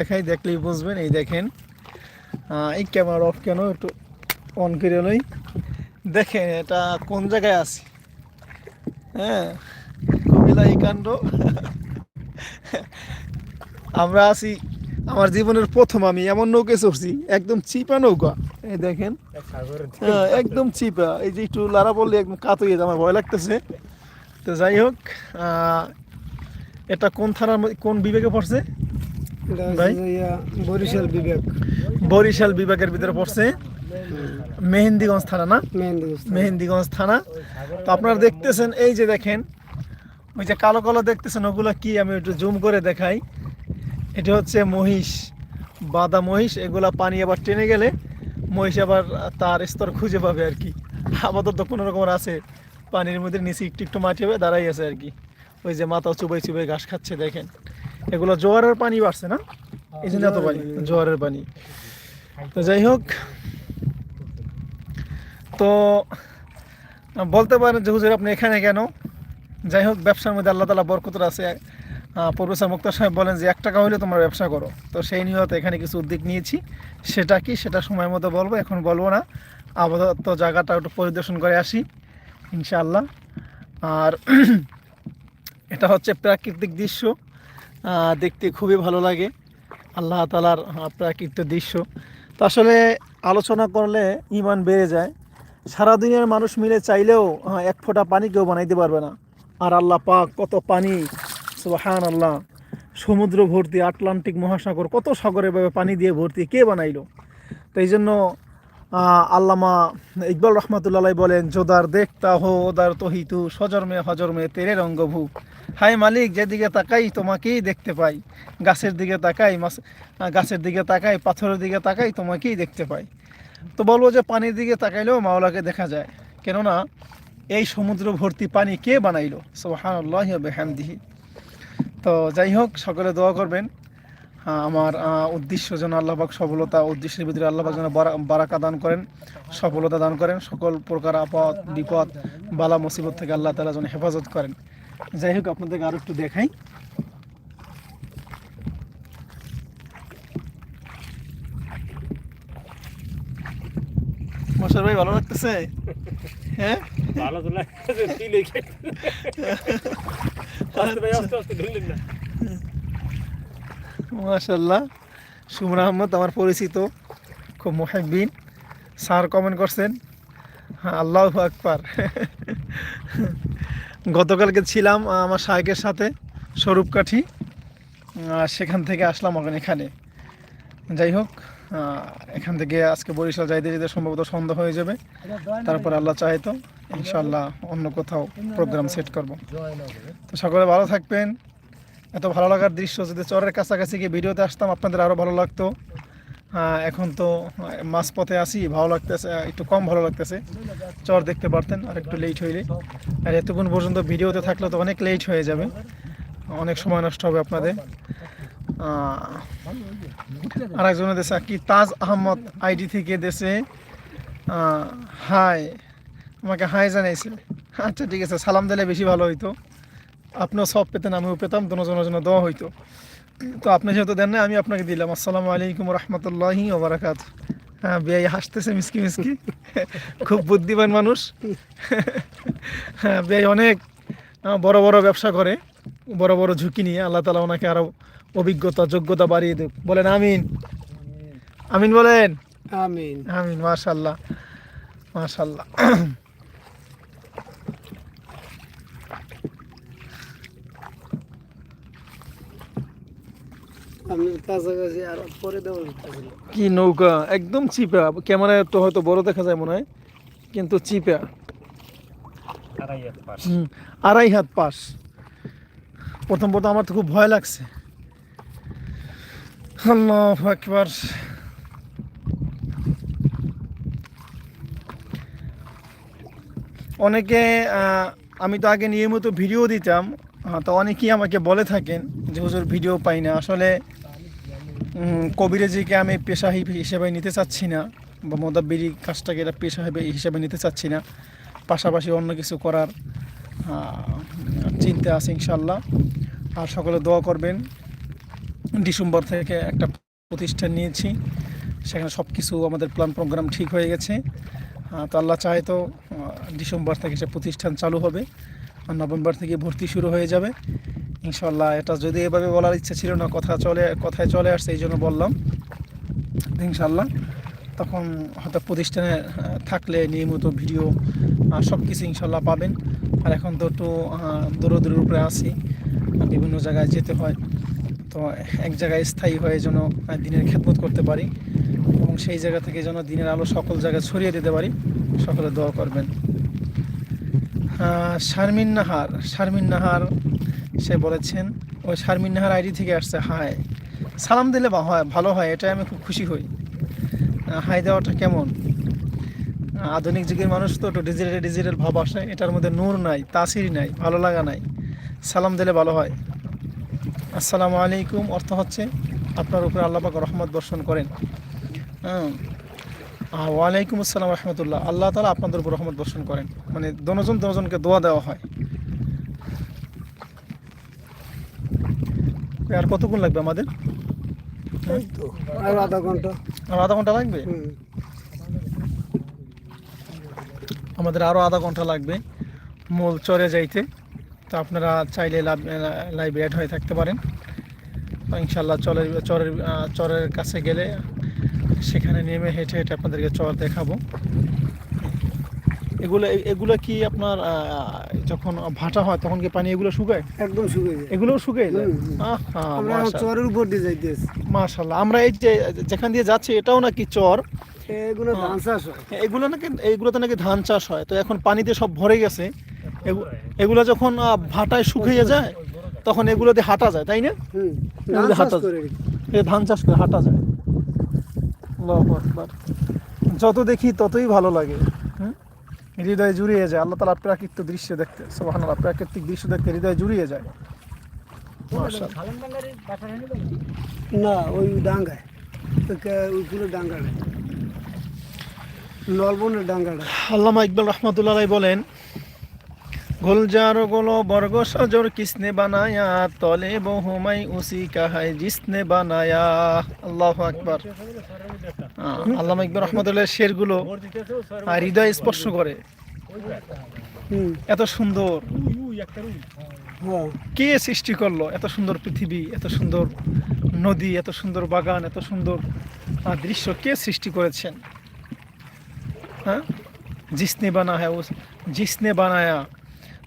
দেখাই দেখলেই বুঝবেন। এই দেখেন এই ক্যামেরা অফ কেন? একটু অন করে লই। দেখেন এটা কোন জায়গায় আছি? হ্যাঁ কবিলা এই কাণ্ড। আমরা আছি আমার জীবনের প্রথম আমি এমন নৌকে চড়ছি একদম চিপা নৌকা। এই দেখেন হ্যাঁ, একদম চিপা। এই যে একটু লারা বললে একদম কাত হয়ে আমার ভয় লাগতেছে। তো যাই হোক এটা কোন থানার কোন বিবেকে পড়ছে? বরিশাল বিবেক বরিশাল বিভাগের ভিতরে পড়ছে মেহেন্দিগঞ্জ থানা না? মেহেন্দিগঞ্জ থানা। তো আপনারা দেখতেছেন এই যে দেখেন ওই যে কালো কালো দেখতেছেন ওগুলো কি আমি একটু জুম করে দেখাই। এটা হচ্ছে মহিষ বাদা মহিষ এগুলা পানি আবার টেনে গেলে মহিষ আবার তার স্তর খুঁজে পাবে আর কি। আপাতত কোনো রকম আছে পানির মধ্যে নিচে একটু একটু মাটি হবে দাঁড়াই আছে আর কি। ওই যে মাথা চুবাই চুবাই ঘাস খাচ্ছে দেখেন। এগুলো জোয়ারের পানি বাড়ছে না? এই জন্য এত পানি, জোয়ারের পানি। তো যাই হোক, তো বলতে পারেন যে হুজুর আপনি এখানে কেন? যাই হোক, ব্যবসার মধ্যে আল্লাহ তালা বরকতর আছে। প্রফেসর মুক্তার সাহেব বলেন যে, এক টাকা হলে তোমরা ব্যবসা করো। তো সেই নিয়ত এখানে কিছু উদ্যোগ নিয়েছি। সেটা কি? সেটা সময় মতো বলব, এখন বলব না। আপাতত জায়গাটা একটু পরিদর্শন করে আসি, ইনশাআল্লাহ। আর এটা হচ্ছে প্রাকৃতিক দৃশ্য। দেখতে খুবই ভালো লাগে। আল্লাহ তালার আহ, প্রাকৃতিক দৃশ্য। তো আসলে আলোচনা করলে ইমান বেড়ে যায়। সারা দুনিয়ার মানুষ মিলে চাইলেও এক ফোঁটা পানি কেউ বানাইতে পারবে না। আর আল্লাহ পাক কত পানি হান আল্লাহ সমুদ্র ভর্তি আটলান্টিক মহাসাগর কত সাগরে পানি দিয়ে ভর্তি কে বানাইলো? তো এই জন্য আল্লামা ইকবাল রহমতুল্লাহ বলেন, জোদার দেখতা হো ওদার তহিতু, সজরমে হজরমে তেরে রঙ্গভু। হাই মালিক, যেদিকে তাকাই তোমাকেই দেখতে পাই। গাছের দিকে তাকাই, মাছ গাছের দিকে তাকাই, পাথরের দিকে তাকাই তোমাকেই দেখতে পাই। তো বলব যে পানির দিকে তাকাইলেও মাওলাকে দেখা যায়। কেননা, এই সমুদ্র ভর্তি পানি কে বানাইলো? সোহানুল্লাহ বেহামদিহি। তো যাই হোক, সকলে দোয়া করবেন। আমার আহ, উদ্দেশ্য যেন আল্লাহবাক সফলতা উদ্দেশ্যের ভিতরে আল্লাহবাক যেন বারা- বারাকা দান করেন সফলতা দান করেন সকল প্রকার আপদ বিপদ বালা মুসিবত থেকে আল্লাহ তালা যেন হেফাজত করেন। যাই হোক আপনাদেরকে আরও একটু দেখাই। মশার ভাই ভালো লাগতেছে? হ্যাঁ? ভালো তো লাগছে ফিল হয়ে গেছে আস্তে ভাই আস্তে আস্তে ঢুললেন না মাশাল্লাহ সুমর আহমদ, আমার পরিচিত, খুব মোহেবিন স্যার কমেন্ট করছেন হ্যাঁ আল্লাহ আকবার। গতকালকে ছিলাম আমার শাহেকের সাথে স্বরূপকাঠি সেখান থেকে আসলাম এখন এখানে। যাই হোক এখান থেকে আজকে বরিশাল যাইতে যেতে সম্ভবত সন্ধ্যা হয়ে যাবে। তারপর আল্লাহ চাহে তো ইনশাল্লাহ অন্য কোথাও প্রোগ্রাম সেট করব। তো সকলে ভালো থাকবেন। এত ভালো লাগার দৃশ্য যদি চরের কাছাকাছি গিয়ে ভিডিওতে আসতাম, আপনাদের আরও ভালো লাগতো। এখন তো মাছ পথে আসি ভালো লাগতেছে একটু কম ভালো লাগতেছে। চর দেখতে পারতেন, আর একটু লেট হইলে। আর এতক্ষণ পর্যন্ত ভিডিওতে থাকলে তো অনেক লেট হয়ে যাবে। অনেক সময় নষ্ট হবে আপনাদের। আর একজনের দেশে কি, তাজ আহমদ আইডি থেকে দেশে হাই আমাকে হাই জানাইছে। আচ্ছা ঠিক আছে, সালাম দিলে বেশি ভালো হইতো। আপনিও সব পেতেন আমিও পেতাম দুজনের জন্য দেওয়া হইতো। তো আপনি যেহেতু দেন না আমি আপনাকে দিলাম। আসসালামু আলাইকুম রহমতুল্লাহি ওবরাকাত হ্যাঁ বিয়াই হাসতেছে মিসকি মিসকি। খুব বুদ্ধিমান মানুষ। হ্যাঁ বিয়াই অনেক বড় বড় ব্যবসা করে বড় বড় ঝুঁকি নিয়ে। আল্লাহ তালা ওনাকে আরও অভিজ্ঞতা যোগ্যতা বাড়িয়ে দেব বলেন আমিন। আমিন বলেন। আমিন। আমিন মাশাল্লাহ মাশাল্লাহ আপনার কাছাকাছি আর পরে দেওয়া যেতেছিল কি নৌকা? একদম চিপা ক্যামেরায় তো হয়তো বড় দেখা যায় মনে হয় কিন্তু চিপা আড়াই হাত পাশ। হাত পাস প্রথম প্রথম আমার তো খুব ভয় লাগছে। আল্লাহ একবার অনেকে আমি তো আগে নিয়মিত ভিডিও দিতাম তো অনেকেই আমাকে বলে থাকেন যে হুজুর ভিডিও পাই না। আসলে কবিরাজিকে আমি পেশা হিসেবে নিতে চাচ্ছি না, বা মোদাব্বিরি কাজটাকে এটা পেশা হিসেবে- নিতে চাচ্ছি না, পাশাপাশি অন্য কিছু করার চিন্তা আছে ইনশাল্লাহ আর সকলে দোয়া করবেন, ডিসেম্বর থেকে একটা প্রতিষ্ঠান নিয়েছি, সেখানে সব কিছু আমাদের প্ল্যান প্রোগ্রাম ঠিক হয়ে গেছে। তো আল্লাহ চায় তো ডিসেম্বর থেকে সে প্রতিষ্ঠান চালু হবে, আর নভেম্বর থেকে ভর্তি শুরু হয়ে যাবে। ইনশাল্লাহ, এটা যদি এভাবে বলার ইচ্ছা ছিল না, কথা চলে, কথায় চলে আসছে, এই জন্য বললাম। ইনশাল্লাহ, তখন হয়তো প্রতিষ্ঠানে থাকলে নিয়মিত ভিডিও সব কিছু ইনশাল্লাহ পাবেন। আর এখন তো একটু দূরদূরের উপরে আসি বিভিন্ন জায়গায় যেতে হয়। তো এক জায়গায় স্থায়ী হয়ে যেন দিনের খেদমত করতে পারি, এবং সেই জায়গা থেকে যেন দিনের আলো সকল জায়গায় ছড়িয়ে দিতে পারি, সকলে দোয়া করবেন। শারমিন নাহার শারমিন নাহার সে বলেছেন, ওই শারমিন নাহার আইডি থেকে আসছে, হায়। সালাম দিলে বা হয়, ভালো হয়, এটাই আমি খুব খুশি হই। হাই দেওয়াটা কেমন? আধুনিক যুগের মানুষ তো একটু ডিজিটাল ডিজিটাল ভাব আসে, এটার মধ্যে নূর নাই তাসির নাই, ভালো লাগা নাই। সালাম দিলে ভালো হয়। আসসালামু আলাইকুম অর্থ হচ্ছে, আপনার উপরে আল্লাহ পাক রহমত বর্ষণ করেন। হ্যাঁ ওয়ালাইকুম আসসালাম রহমতুল্লাহ। আল্লাহ তালা আপনাদের উপর রহমত বর্ষণ করেন। মানে দনজন দনজনকে দোয়া দেওয়া হয়। আর কতক্ষণ লাগবে আমাদের? এই তো আর আধা ঘণ্টা। আর আধা ঘণ্টা লাগবে? আমাদের আরও আধা ঘণ্টা লাগবে মূল চরে যাইতে। তো আপনারা চাইলে লাইভ অ্যাড হয়ে থাকতে পারেন। ইনশাল্লাহ চরের চরের চরের কাছে গেলে সেখানে নেমে হেঁটে হেঁটে আপনাদেরকে চর দেখাবো। এগুলো এগুলো কি আপনার যখন ভাটা হয় তখন কি পানি এগুলো শুকায়? একদম শুকিয়ে এগুলোও শুকিয়ে আমরা চরের উপর দিয়ে যাইতেছি। মাশাল্লাহ আমরা এই যে যেখান দিয়ে যাচ্ছি এটাও নাকি চর? এগুলো ধান চাষ হয়। এগুলো নাকি এগুলোতে নাকি ধান চাষ হয়। তো এখন পানিতে সব ভরে গেছে। এগু- এগুলো যখন ভাটায় শুকিয়ে যায় তখন এগুলো দিয়ে হাঁটা যায় তাই না? ধান চাষ হাঁটা ধান চাষ করে হাঁটা যায়। যত দেখি ততই ভালো লাগে? হৃদয় জুড়িয়ে যায়। আল্লাহ তালা প্রাকৃতিক দৃশ্য দেখতে। সোহান প্রাকৃতিক দৃশ্য দেখতে হৃদয় জুড়িয়ে যায়। না ওই ডাঙ্গায়। ওইগুলো ডাঙ্গায় নলবনের ডাঙ্গাটা। আল্লামা ইকবাল রহমতুল্লাহ বলেন গোলজার গোলো বর্গ সজর কিসনে বানায়া, তলে বহুমাই উসি কাহাই জিসনে বানায়া। আল্লাহ আকবার। আল্লামা ইকবাল রহমতুল্লাহ শেরগুলো হৃদয় স্পর্শ করে। এত সুন্দর। কে সৃষ্টি করল? এত সুন্দর পৃথিবী, এত সুন্দর নদী, এত সুন্দর বাগান, এত সুন্দর দৃশ্য কে সৃষ্টি করেছেন? হ্যাঁ? জিসনে বানা হ্যাঁ জিসনে বানায়া।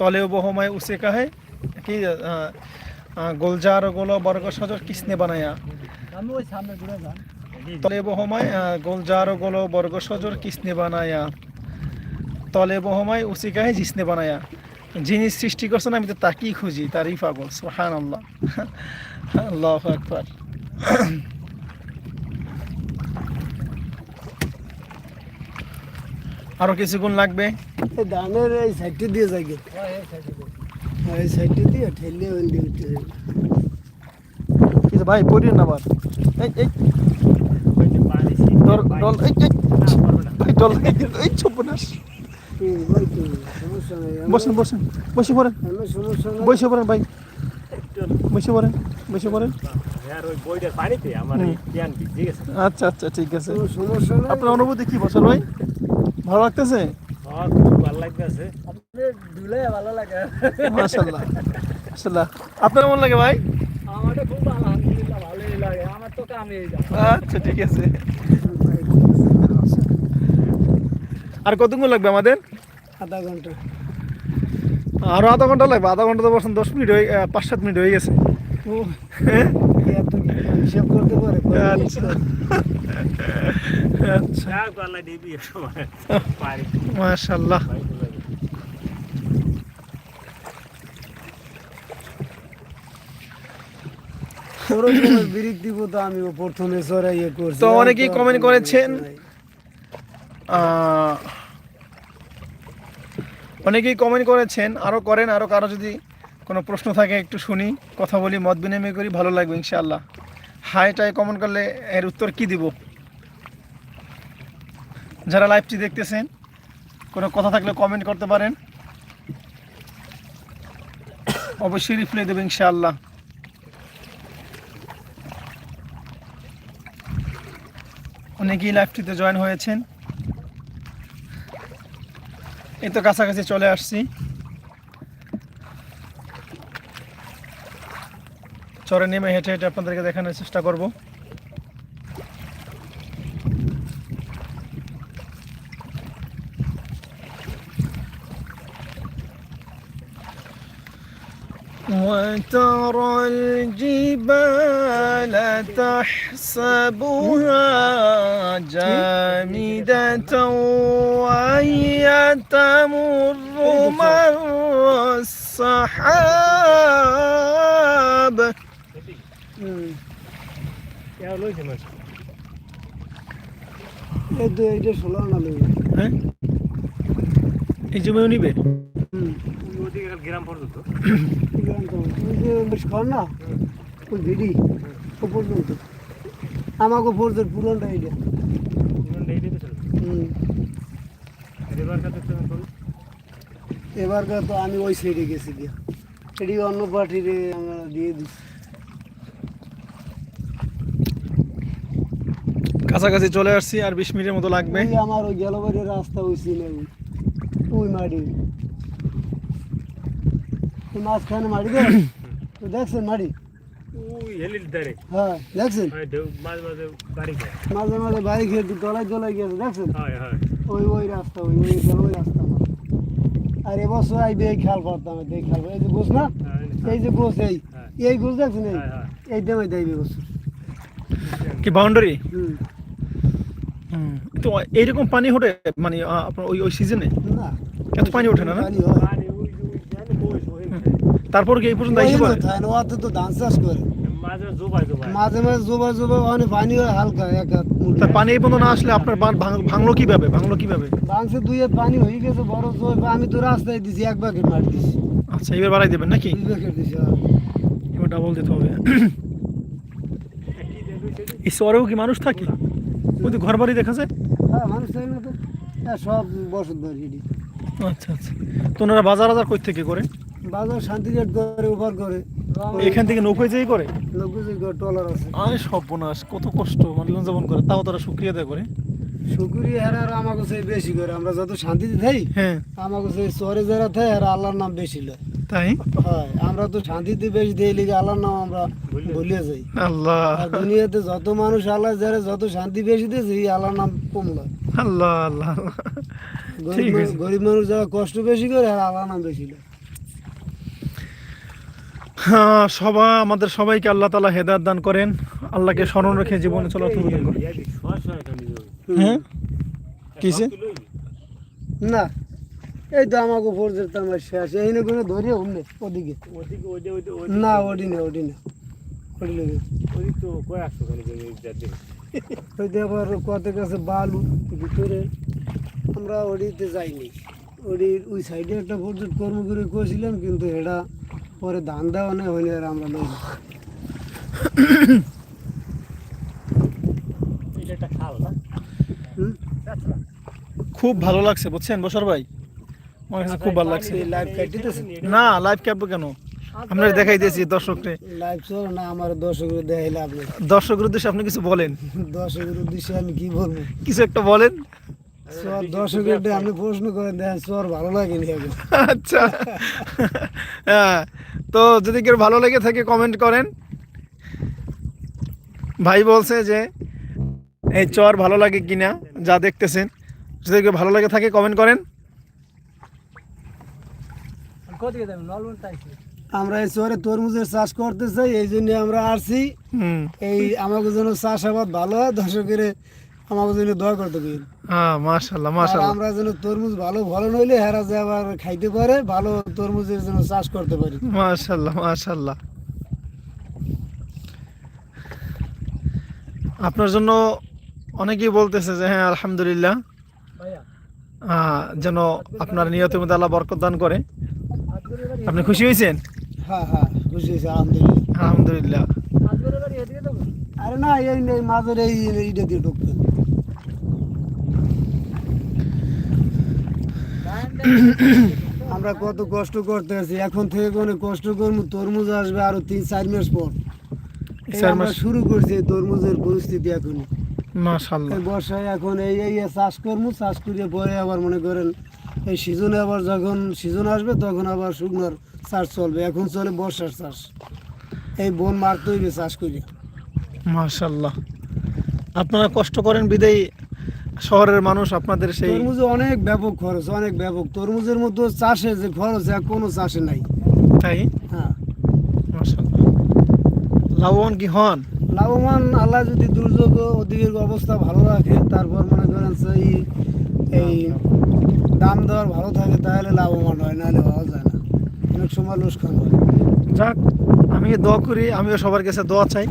তলে বহমায় উসে কাহে কি গোলজার গোল বর্গ সজর কিসনে বানায়া? তলে বহমায় গোলজার গোল বর্গ সজর কিসনে বানায়া? তলে বহমায় উসে কাহে জিসনে বানায়া? যিনি সৃষ্টি করছেন আমি তো তাকেই খুঁজি তারই পাগল সোহান আল্লাহ আল্লাহ আকবার। আরও কিছুক্ষণ লাগবে। এই ধানের এই সাইডটা দিয়ে যাই গে। এই সাইডটা দিয়ে ঠেলে ওই দিয়ে উঠতে যাই। ভাই পড়িয়ে না আবার। এই এই। ডল ডল ডল চুপনাস বসেন বসেন বসে পড়েন। বসে পড়েন ভাই। বসে পড়েন বসে পড়েন। আচ্ছা আচ্ছা ঠিক আছে। আপনার অনুভূতি কি বছর ভাই? ভালো লাগতেছে? আমার খুব ভালো লাগতেছে। ধুলে ভালো লাগে। মাশাআল্লাহ মাশাআল্লাহ আপনার কেমন লাগে ভাই? আমারটা খুব ভালোই লাগে। আমার তো কামে আচ্ছা ঠিক আছে। আর কতক্ষণ লাগবে আমাদের? আধা ঘণ্টা। আরও আধা ঘণ্টা লাগবে? আধা ঘণ্টা তো বসেন দশ মিনিট হয়ে পাঁচ সাত মিনিট হয়ে গেছে। ও হিসাব করতে পারে আচ্ছা। আচ্ছা। গলা দিবি সময়। মাশাআল্লাহ। দিব তো আমি প্রথমে ইয়ে করছি। তো অনেকেই আমার করেছেন। অনেকেই কমেন্ট করেছেন আরও করেন আরও কারও যদি কোনো প্রশ্ন থাকে একটু শুনি কথা বলি মত বিনিময় করি ভালো লাগবে ইনশাআল্লাহ। হাই টাই কমেন্ট করলে এর উত্তর কি দিব? যারা লাইভটি দেখতেছেন, কোনো কথা থাকলে কমেন্ট করতে পারেন। অবশ্যই রিপ্লাই দেবেন ইনশাআল্লাহ। অনেকেই লাইভটিতে জয়েন হয়েছেন। এই তো কাছাকাছি চলে আসছি। চরে নেমে হেঁটে হেঁটে আপনাদেরকে দেখানোর চেষ্টা করব وترى الجبال تحسبها جامدة وهي تمر مر السحاب লইছে এই এইটা ষোলো আনা হ্যাঁ? এই জমিও নিবে? গ্রাম পর্যন্ত? না ওই ভিডি ও পর্যন্ত আমাকে পর্যন্ত পুরনটা এইটা এবারকার তো আমি ওই সাইডে গেছি দিয়া এটি অন্য পার্টিরে আমরা দিয়ে দিচ্ছি কাছাকাছি চলে আসছি আর বিশ মিনিটের মতো লাগবে। ওই আমার ওই গেলবাড়ির রাস্তা ওই সিনে ওই ওই মাঝখানে মাটি দেখ তো দেখছেন ধারে হ্যাঁ দেখছেন? মাঝে মাঝে বাড়ি যায়। মাঝে মাঝে বাড়ি খেয়ে তলায় চলে গেছে দেখছেন? হয় হয়। ওই ওই রাস্তা ওই ওই গেলবাড়ি রাস্তা আর এবছর আইবে এই খেয়াল করতাম এই খেয়াল এই যে গোছ না? এই যে গোছ এই। হ্যাঁ। এই গোছ দেখছেন এই। এই কি বাউন্ডারি? হুম। তো এইরকম পানি ওঠে? মানে আপনার ওই ওই সিজনে এত পানি ওঠে না তারপর কি এই পর্যন্ত আইসে ওতে তো ধান চাষ করে। মাঝে মাঝে মাঝে জোবা জোবা ওখানে পানি হালকা এক তার পানি এই পর্যন্ত না আসলে আপনার বাঁধ ভাঙলো কীভাবে? ভাঙলো কীভাবে? বাংসে দুই পানি হয়ে গেছে বড় জোর আমি তো রাস্তায় দিছি এক বাকেট মাটি দিছি। আচ্ছা এবার বাড়াই দেবেন নাকি? হ্যাঁ। এবার ডাবল দিতে হবে। এই শহরেও কি মানুষ থাকে? ওই তো ঘর বাড়ি দেখা যায়? হ্যাঁ মানুষ না তো হ্যাঁ সব বসত বাড়ি আচ্ছা আচ্ছা। তো ওনারা বাজার বাজার কই থেকে করে? বাজার শান্তিগেট করে ওপার করে। এখান থেকে নৌকোয় যেই করে? নকুজি টলার আছে। আরে সর্বনাশ কত কষ্ট মানে লঞ্জাবন করে। তাও তারা শুক্রিয়া দেয় করে? শুকুরি হেরা আর আমাকে বেশি করে। আমরা যত শান্তিতে থাই হ্যাঁ। আমাকে সেই চরে যারা থাই আর আল্লাহর নাম বেশি লয়। তাই? হয় আমরা তো শান্তিতে বেশি দেই লিগে আল্লাহর নাম আমরা ভুলিয়ে যাই। আল্লাহ। দুনিয়াতে যত মানুষ আল্লাহ যারা যত শান্তি বেশি দিয়েছে আল্লাহর নাম কম লয়। আল্লাহ আল্লাহ। গরিব মানুষ-। যারা কষ্ট বেশি করে আর আল্লাহর নাম বেশি লয়। হ্যাঁ সবাই আমাদের সবাইকে আল্লাহ তালা হেদায়ত দান করেন। আল্লাহকে স্মরণ রেখে জীবনে চলা যাবে হ্যাঁ? কিসে? না। এই তো আমাকে ফোর্সের তো আমার শেষ। এই না কোনো ধরে উমনে ওদিকে। ওদিকে ওইটা ওইটা না ওডি না ওডি না ওডি লাগে ওদিক তো কয় আসছো খালি ওই যে আবার কত কাছে বালু ভিতরে। আমরা ওডিতে যাইনি। ওডির ওই সাইডে একটা প্রজেক্ট কর্ম করে করেছিলাম কিন্তু এটা পরে ধান দেওয়া নেই হয়নি আর আমরা লই খুব ভালো লাগছে বুঝছেন বসর ভাই? আমার কাছে খুব ভালো লাগছে। লাইভ কাটিতেছে না লাইভ ক্যাব কেন? আপনার দেখাই দিয়েছি দর্শককে। লাইভ চল না আমার দর্শকের দেখাইলে আপনি দর্শকের উদ্দেশ্যে আপনি কিছু বলেন। দর্শকের উদ্দেশ্যে আমি কি বলব? কিছু একটা বলেন। চর দর্শকের আপনি প্রশ্ন করেন দেখেন চর ভালো লাগেনি আচ্ছা। হ্যাঁ তো যদি কেউ ভালো লেগে থাকে কমেন্ট করেন। ভাই বলছে যে এই চর ভালো লাগে কিনা যা দেখতেছেন। যদি কেউ ভালো লাগে থাকে কমেন্ট করেন। আমরা এই চরে তরমুজের চাষ করতে চাই এই জন্য আমরা আসছি এই আমাকে যেন চাষাবাদ ভালো হয় দর্শকের আমাকে জন্য দোয়া করতে পারি হ্যাঁ মাশাল্লাহ আর মাশাল্লাহ আমরা যেন তরমুজ ভালো ফলন হইলে হেরা যে আবার খাইতে পারে ভালো তরমুজের জন্য চাষ করতে পারি। মাশাল্লাহ মাশাল্লাহ আপনার জন্য অনেকেই বলতেছে যে হ্যাঁ আলহামদুলিল্লাহ। আহ, যেন আপনার নিয়তের মধ্যে আল্লাহ বরকত দান করে। আপনি খুশি হয়েছেন? হ্যাঁ হ্যাঁ খুশি হয়েছে আলহামদুলিল্লাহ। আলহামদুলিল্লাহ। আরে না এই এই এইটা দিয়ে ঢুকবে। আমরা কত কষ্ট করতে আছি এখন থেকে কোনো কষ্ট করব তরমুজ আসবে আরও তিন চার মাস পর। আমরা শুরু করছি তরমুজের পরিস্থিতি এখন মাশাল্লাহ এই বর্ষায় এখন এই এই চাষ করব চাষ করিয়ে পরে আবার মনে করেন এই সিজনে আবার যখন সিজন আসবে তখন আবার শুকনোর চাষ চলবে। এখন চলে বর্ষার চাষ। এই বন মারতে হইবে চাষ করি। মাশাল্লাহ। আপনারা কষ্ট করেন বিদেই শহরের মানুষ আপনাদের সেই তরমুজে অনেক ব্যাপক খরচ অনেক ব্যাপক। তরমুজের মধ্যে চাষে যে খরচ এক কোনো চাষে নাই। তাই? হ্যাঁ। মাশাল্লাহ। লাভবান কি হন? লাভবান আল্লাহ যদি দুর্যোগ ওদিকের অবস্থা ভালো রাখে তারপর মনে করেন সেই এই দাম দেওয়ার ভালো থাকে তাহলে লাভবান হয়, নাহলে হওয়া যায় না। অনেক সময় লোকসান হয়। যাক আমি দোয়া করি, আমিও সবার কাছে দোয়া চাই।